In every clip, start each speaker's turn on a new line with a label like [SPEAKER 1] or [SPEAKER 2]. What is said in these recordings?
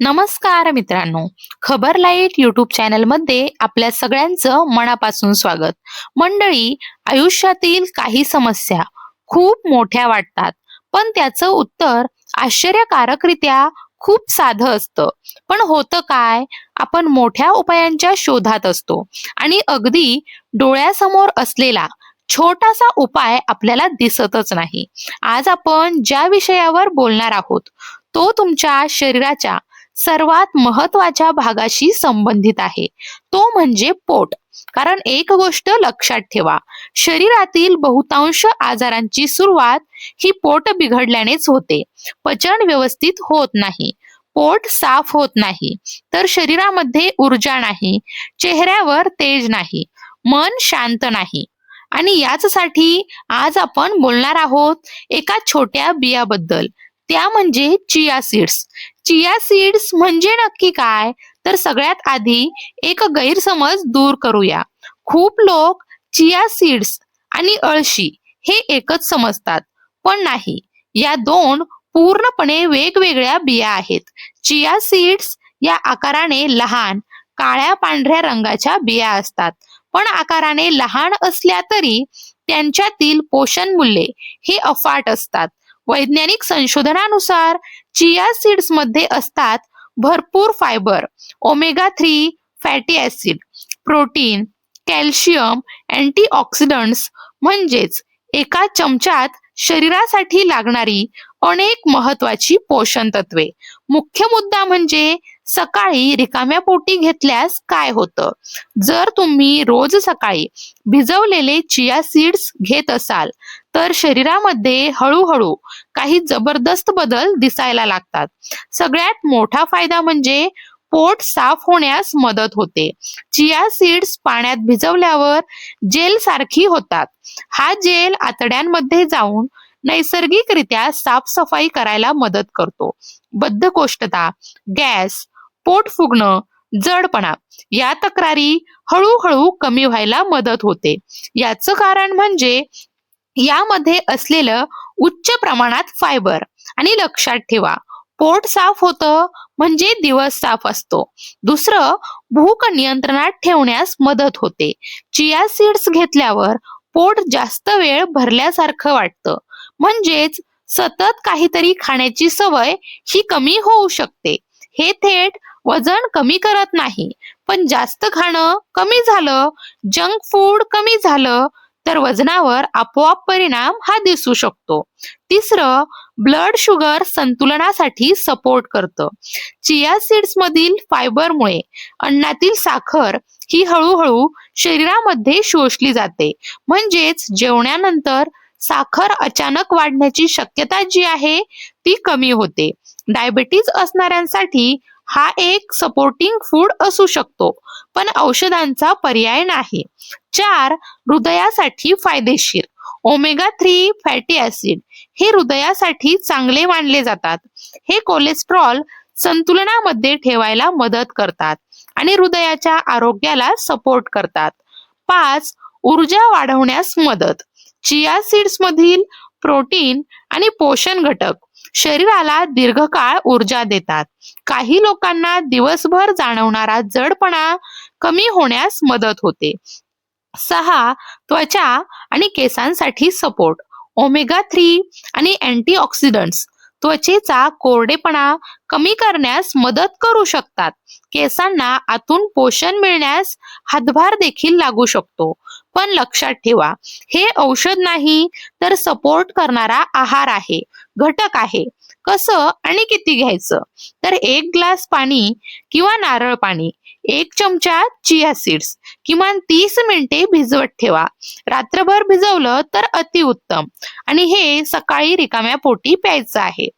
[SPEAKER 1] नमस्कार मित्रांनो. खबर लाइट युट्यूब चॅनलमध्ये आपल्या सगळ्यांचं मनापासून स्वागत. मंडळी आयुष्यातील काही समस्या खूप मोठ्या वाटतात पण त्याचं उत्तर आश्चर्यकारकरित्या खूप साधं असतं. पण होतं काय? आपण मोठ्या उपायांच्या शोधात असतो आणि अगदी डोळ्यासमोर असलेला छोटासा उपाय आपल्याला दिसतच नाही. आज आपण ज्या विषयावर बोलणार आहोत तो तुमच्या शरीराच्या सर्वात महत्त्वाच्या भागाशी संबंधित आहे. तो म्हणजे पोट. कारण एक गोष्ट लक्षात ठेवा. शरीरातील बहुतांश आजारांची सुरुवात ही पोट बिघडल्यानेच होते. पचन व्यवस्थित होत नाही. पोट साफ होत नाही. तर शरीरामध्ये ऊर्जा नाही. चेहऱ्यावर तेज नाही. मन शांत नाही. आणि याचसाठी आज आपण बोलणार आहोत एका छोट्या बियाबद्दल. त्या म्हणजे चिया सीड्स. चिया सीड्स म्हणजे नक्की काय? तर सगळ्यात आधी एक गैरसमज दूर करूया. खूप लोक चिया सीड्स आणि अळशी हे एकच समजतात. पण नाही या दोन पूर्णपणे वेगवेगळ्या बिया आहेत. चिया सीड्स या आकाराने लहान काळ्या पांढऱ्या रंगाच्या बिया असतात. पण आकाराने लहान असल्या तरी त्यांच्यातील पोषण मूल्ये हे अफाट असतात. वैज्ञानिक संशोधनानुसार चिया सीड्समध्ये असतात भरपूर fibre omega three fatty acid protein calcium antioxidants. म्हणजेच एका चमच्यात शरीरासाठी लागणारी अनेक महत्वाची पोषण तत्वे. मुख्य मुद्दा म्हणजे सकाळी रिकाम्या पोटी घेतल्यास काय होतं? जर तुम्ही रोज सकाळी भिजवलेले चिया सीड्स घेत असाल तर शरीरामध्ये हळूहळू काही जबरदस्त बदल दिसायला लागतात. सगळ्यात मोठा फायदा म्हणजे पोट साफ होण्यास मदत होते. चिया सीड्स पाण्यात भिजवल्यावर जेल सारखी होतात. हा जेल आतड्यांमध्ये जाऊन नैसर्गिकरित्या साफसफाई करायला मदत करतो. बद्धकोष्ठता गॅस पोट फुगणं जडपणा या तक्रारी हळूहळू कमी व्हायला मदत होते. याचं कारण म्हणजे यामध्ये असलेलं उच्च प्रमाणात फायबर आणि लक्षात ठेवा पोट साफ होतं म्हणजे दिवस साफ असतो. दुसरं भूक नियंत्रणात ठेवण्यास मदत होते. चिया सीड्स घेतल्यावर पोट जास्त वेळ भरल्यासारखं वाटतं. म्हणजेच सतत काहीतरी खाण्याची सवय ही कमी होऊ शकते. हे थेट वजन कमी करत नाही. पण जास्त खाणं कमी झालं जंक फूड कमी झालं तर वजनावर आपोआप परिणाम हा दिसू शकतो. तिसरं ब्लड शुगर संतुलनासाठी सपोर्ट करतं. चिया सीड्स मधील फायबरमुळे अन्नातील साखर ही हळूहळू शरीरामध्ये शोषली जाते. म्हणजेच जेवणानंतर साखर अचानक वाढण्याची शक्यता जी आहे ती कमी होते. डायबिटीज असणाऱ्यांसाठी हा एक सपोर्टिंग फूड असू शकतो पण औषधांचा पर्याय नाही. चार हृदयासाठी फायदेशीर. ओमेगा थ्री फॅटी ऍसिड हे हृदयासाठी चांगले मानले जातात. हे कोलेस्ट्रॉल संतुलनामध्ये ठेवायला मदत करतात आणि हृदयाच्या आरोग्याला सपोर्ट करतात. पाच ऊर्जा वाढवण्यास मदत. चिया सीड्स मधील प्रोटीन आणि पोषण घटक शरीराला दीर्घकाळ ऊर्जा देतात. काही लोकांना दिवसभर जाणवणारा जडपणा कमी होण्यास मदत होते. सहा त्वचा आणि केसांसाठी सपोर्ट. ओमेगा थ्री आणि अँटीऑक्सिडंट्स त्वचेचा कोरडेपणा कमी करण्यास मदत करू शकतात. केसांना आतून पोषण मिळण्यास हातभार देखील लागू शकतो. पण लक्षात ठेवा हे औषध नाही तर सपोर्ट करणारा आहार आहे घटक आहे. कसं आणि किती घ्यायचं? तर एक ग्लास पाणी किंवा नारळ पाणी एक चमचा चिया सीड्स किमान तीस मिनिटे भिजवत ठेवा. रात्रभर भिजवलं तर अतिउत्तम आणि हे सकाळी रिकाम्या पोटी प्यायचं आहे.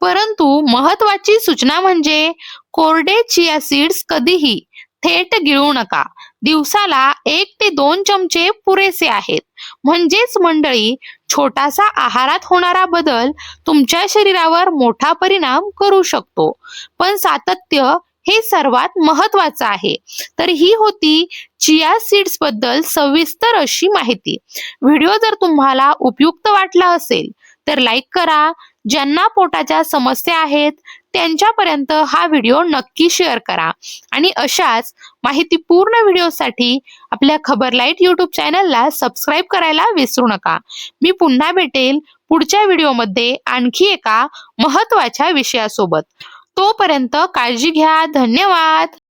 [SPEAKER 1] परंतु महत्वाची सूचना म्हणजे कोरडे चिया सीड्स कधीही थेट गिळू नका. दिवसाला एक ते दोन चमचे पुरेसे आहेत. म्हणजेच मंडळी छोटासा आहारात होणारा बदल तुमच्या शरीरावर मोठा परिणाम करू शकतो. पण सातत्य हे सर्वात महत्वाचं आहे. तर ही होती चिया सीड्सबद्दल सविस्तर अशी माहिती. व्हिडिओ जर तुम्हाला उपयुक्त वाटला असेल तर लाईक करा ज्यांना पोटाच्या समस्या आहेत त्यांच्यापर्यंत हा व्हिडिओ नक्की शेअर करा. आणि अशाच माहितीपूर्ण व्हिडिओसाठी आपल्या खबर लाइट युट्यूब चॅनलला सबस्क्राईब करायला विसरू नका. मी पुन्हा भेटेल पुढच्या व्हिडिओमध्ये आणखी एका महत्त्वाच्या विषयासोबत. तोपर्यंत काळजी घ्या. धन्यवाद.